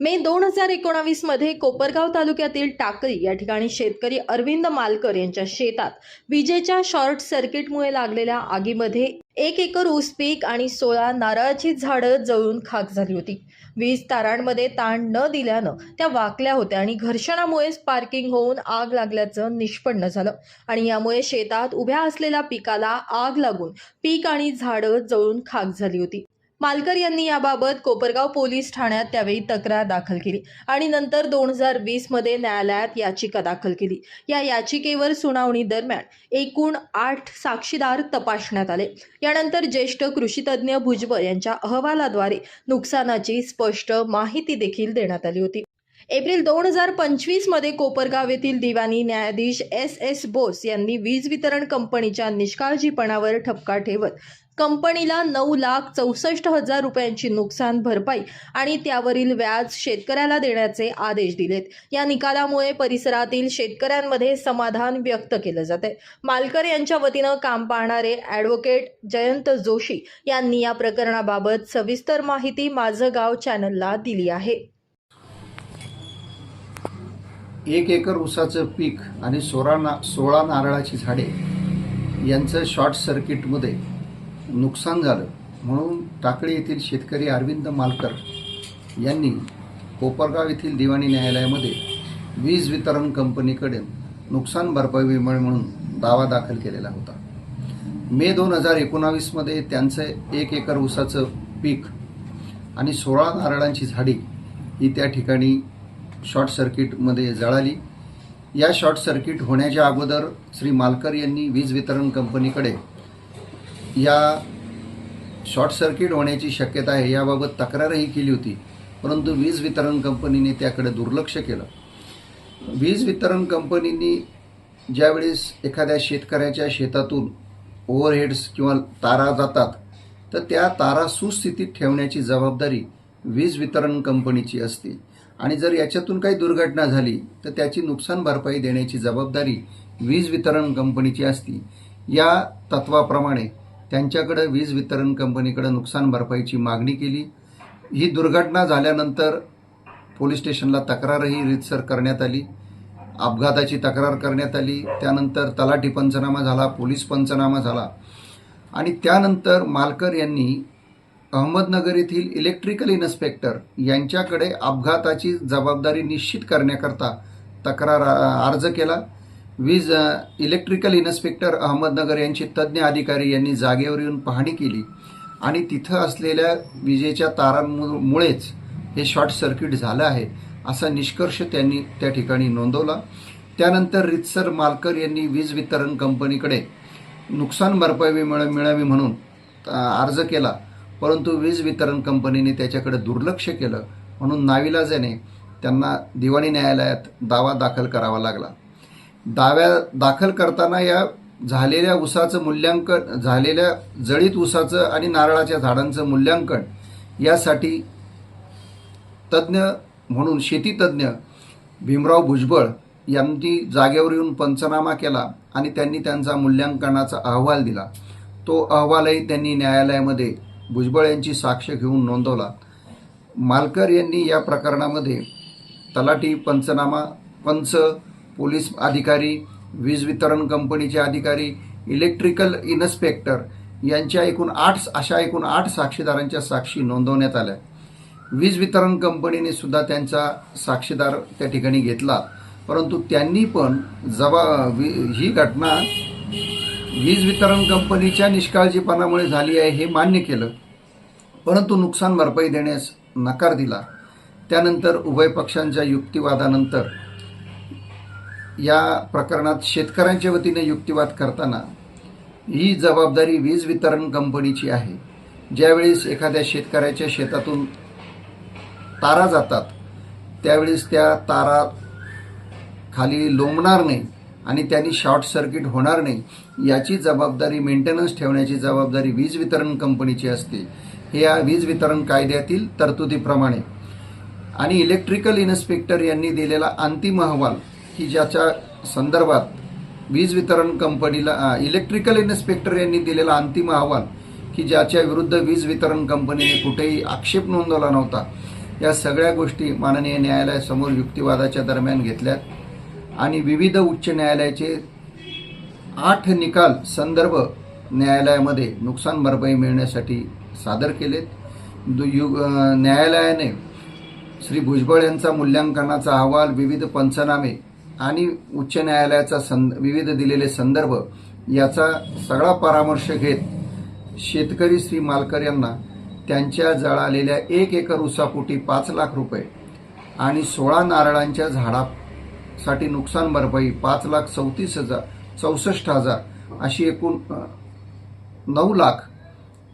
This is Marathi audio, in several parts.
मे दोन हजार एकोणावीसमध्ये कोपरगाव तालुक्यातील टाकळी या ठिकाणी शेतकरी अरविंद मालकर यांच्या शेतात विजेच्या शॉर्ट सर्किटमुळे लागलेल्या आगीमध्ये एक एकर ऊस पीक आणि सोळा नारळाची झाडं जळून खाक झाली होती. वीज तारांमध्ये ताण न दिल्यानं त्या वाकल्या होत्या आणि घर्षणामुळे स्पार्किंग होऊन आग लागल्याचं निष्पन्न झालं. आणि यामुळे शेतात उभ्या असलेल्या पिकाला आग लागून पीक आणि झाडं जळून खाक झाली होती. मालकर यांनी याबाबत कोपरगाव पोलीस ठाण्यात त्यावेळी तक्रार दाखल केली आणि नंतर दोन हजार वीसमध्ये न्यायालयात याचिका दाखल केली. या याचिकेवर सुनावणी दरम्यान एकूण आठ साक्षीदार तपासण्यात आले. यानंतर ज्येष्ठ कृषीतज्ञ भुजबळ यांच्या अहवालाद्वारे नुकसानाची स्पष्ट माहिती देखील देण्यात आली होती. एप्रिल दोन हजार पंचवीसमध्ये कोपरगाव येथील दिवाणी न्यायाधीश एस एस बोस यांनी वीज वितरण कंपनीच्या निष्काळजीपणावर ठपका ठेवत कंपनीला नऊ लाख चौसष्ट हजार रुपयांची नुकसान भरपाई आणि त्यावरील व्याज शेतकऱ्याला देण्याचे आदेश दिलेत. या निकालामुळे परिसरातील शेतकऱ्यांमध्ये समाधान व्यक्त केलं जात आहे मालकर यांच्या वतीनं काम पाहणारे ॲडव्होकेट जयंत जोशी यांनी या प्रकरणाबाबत सविस्तर माहिती माझं गाव चॅनलला दिली आहे. एक एकर ऊसाचं पीक आणि सोळा ना सोळा नारळाची झाडे यांचं शॉर्ट सर्किटमध्ये नुकसान झालं. म्हणून टाकळी येथील शेतकरी अरविंद मालकर यांनी कोपरगाव येथील दिवाणी न्यायालयामध्ये वीज वितरण कंपनीकडे नुकसान भरपाई विमा म्हणून दावा दाखल केलेला होता. मे दोन हजार एकोणावीसमध्ये त्यांचं एक एकर ऊसाचं पीक आणि सोळा नारळांची झाडी ही त्या ठिकाणी शॉर्ट सर्किटमध्ये जळाली. या शॉर्ट सर्किट होण्याच्या अगोदर श्री मालकर यांनी वीज वितरण कंपनीकडे या शॉर्ट सर्किट होण्याची शक्यता आहे याबाबत तक्रारही केली होती. परंतु वीज वितरण कंपनीने त्याकडे दुर्लक्ष केलं. वीज वितरण कंपनीनी ज्यावेळेस एखाद्या शेतकऱ्याच्या शेतातून ओव्हरहेड्स किंवा तारा जातात तर त्या तारा सुस्थितीत ठेवण्याची जबाबदारी वीज वितरण कंपनीची असते. आणि जर याच्यातून काही दुर्घटना झाली तर त्याची नुकसान भरपाई देण्याची जबाबदारी वीज वितरण कंपनीची असती. या तत्वाप्रमाणे त्यांच्याकडे वीज वितरण कंपनीकडे नुकसान भरपाईची मागणी केली. ही दुर्घटना झाल्यानंतर पोलीस स्टेशनला तक्रारही रीतसर करण्यात आली. अपघाताची तक्रार करण्यात आली. त्यानंतर तलाठी पंचनामा झाला पोलीस पंचनामा झाला आणि त्यानंतर मालकर यांनी अहमदनगर येथील इलेक्ट्रिकल इन्स्पेक्टर यांच्याकडे अपघाताची जबाबदारी निश्चित करण्याकरता तक्रार अर्ज केला. वीज इलेक्ट्रिकल इन्स्पेक्टर अहमदनगर यांचे तज्ज्ञ अधिकारी यांनी जागेवर येऊन पाहणी केली. आणि तिथं असलेल्या विजेच्या तारांमुळेच हे शॉर्ट सर्किट झालं आहे असा निष्कर्ष त्यांनी त्या ठिकाणी नोंदवला. त्यानंतर रितसर मालकर यांनी वीज वितरण कंपनीकडे नुकसान भरपाई मिळ मिळावी म्हणून अर्ज केला. परंतु वीज वितरण कंपनीने त्याच्याकडे दुर्लक्ष केलं म्हणून नाविलाजाने त्यांना दिवाणी न्यायालयात दावा दाखल करावा लागला. दाव्या दाखल करताना या झालेल्या ऊसाचं मूल्यांकन झालेल्या जळीत ऊसाचं आणि नारळाच्या झाडांचं मूल्यांकन यासाठी तज्ज्ञ म्हणून शेतीतज्ञ भीमराव भुजबळ यांनी जागेवर येऊन पंचनामा केला आणि त्यांनी त्यांचा मूल्यांकनाचा अहवाल दिला. तो अहवालही त्यांनी न्यायालयामध्ये भुजबळ यांची साक्ष घेऊन नोंदवला. मालकर यांनी या प्रकरणामध्ये तलाठी पंचनामा पंच पोलीस अधिकारी वीज वितरण कंपनीचे अधिकारी इलेक्ट्रिकल इन्स्पेक्टर यांच्या एकूण आठ अशा एकूण आठ साक्षीदारांच्या साक्षी नोंदवण्यात आल्या. वीज वितरण कंपनीने सुद्धा त्यांचा साक्षीदार त्या ठिकाणी घेतला. परंतु त्यांनी पण जबा ही घटना वीज वितरण कंपनीच्या निष्काळजीपणामुळे झाली आहे हे मान्य केलं. परंतु नुकसान भरपाई देण्यास नकार दिला. त्यानंतर उभय पक्षांच्या युक्तिवादानंतर या प्रकरणात शेतकऱ्यांच्या वतीने युक्तिवाद करताना ही जबाबदारी वीज वितरण कंपनीची आहे. ज्यावेळेस एखाद्या शेतकऱ्याच्या शेतातून तारा जातात त्यावेळेस त्या तारा खाली लोंबणार नाही आणि त्यांनी शॉर्ट सर्किट होणार नाही याची जबाबदारी मेंटेनन्स ठेवण्याची जबाबदारी वीज वितरण कंपनीची असते. हे या वीज वितरण कायद्यातील तरतुदीप्रमाणे. आणि इलेक्ट्रिकल इन्स्पेक्टर यांनी दिलेला अंतिम अहवाल की ज्याच्या संदर्भात वीज वितरण कंपनीला इलेक्ट्रिकल इन्स्पेक्टर यांनी दिलेला अंतिम अहवाल की ज्याच्या विरुद्ध वीज वितरण कंपनीने कुठेही आक्षेप नोंदवला नव्हता. या सगळ्या गोष्टी माननीय न्यायालयासमोर युक्तिवादाच्या दरम्यान घेतल्यात आणि विविध उच्च न्यायालयाचे आठ निकाल संदर्भ न्यायालयामध्ये नुकसान भरपाई मिळण्यासाठी सादर केलेत. दु- न्यायालयाने श्री भुजबळ यांचा मूल्यांकनाचा अहवाल विविध पंचनामे आणि उच्च न्यायालयाचा संद विविध दिलेले संदर्भ याचा सगळा परामर्श घेत शेतकरी श्री मालकर यांना त्यांच्या जळालेल्या एक एकर ऊसापोटी पाच लाख रुपये आणि सोळा नारळांच्या झाडासाठी नुकसान भरपाई पाच लाख चौतीस हजार चौसष्ट हजार अशी एकूण नऊ लाख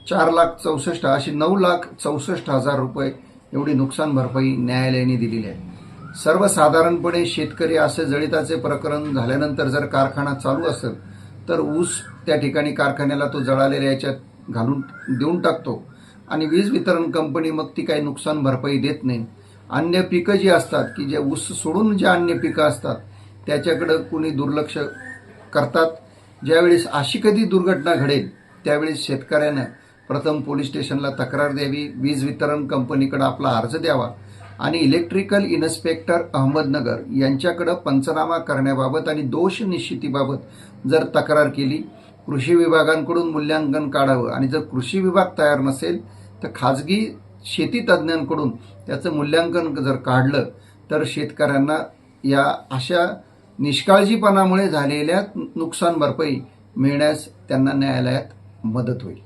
चार लाख चौसष्ट अशी नऊ लाख चौसष्ट हजार रुपये एवढी नुकसान भरपाई न्यायालयाने दिलेली आहे. सर्वसाधारणपणे शेतकरी असे जळिताचे प्रकरण झाल्यानंतर जर कारखाना चालू असेल तर ऊस त्या ठिकाणी कारखान्याला तो जळालेल्या याच्यात घालून देऊन टाकतो. आणि वीज वितरण कंपनी मग ती काही नुकसान भरपाई देत नाही. अन्य पिकं जी असतात की जे ऊस सोडून जे अन्य पिकं असतात त्याच्याकडं कुणी दुर्लक्ष करतात. ज्यावेळेस अशी कधी दुर्घटना घडेल त्यावेळेस शेतकऱ्यानं प्रथम पोलीस स्टेशनला तक्रार द्यावी. वीज वितरण कंपनीकडं आपला अर्ज द्यावा. आणि इलेक्ट्रिकल इन्स्पेक्टर अहमदनगर यांच्याकडं पंचनामा करण्याबाबत आणि दोष निश्चितीबाबत जर तक्रार केली कृषी विभागांकडून मूल्यांकन काढावं आणि जर कृषी विभाग तयार नसेल तर खाजगी शेती तज्ज्ञांकडून त्याचं मूल्यांकन जर काढलं तर शेतकऱ्यांना या अशा निष्काळजीपणामुळे झालेल्या नुकसान भरपाई मिळण्यास त्यांना न्यायालयात मदत होईल.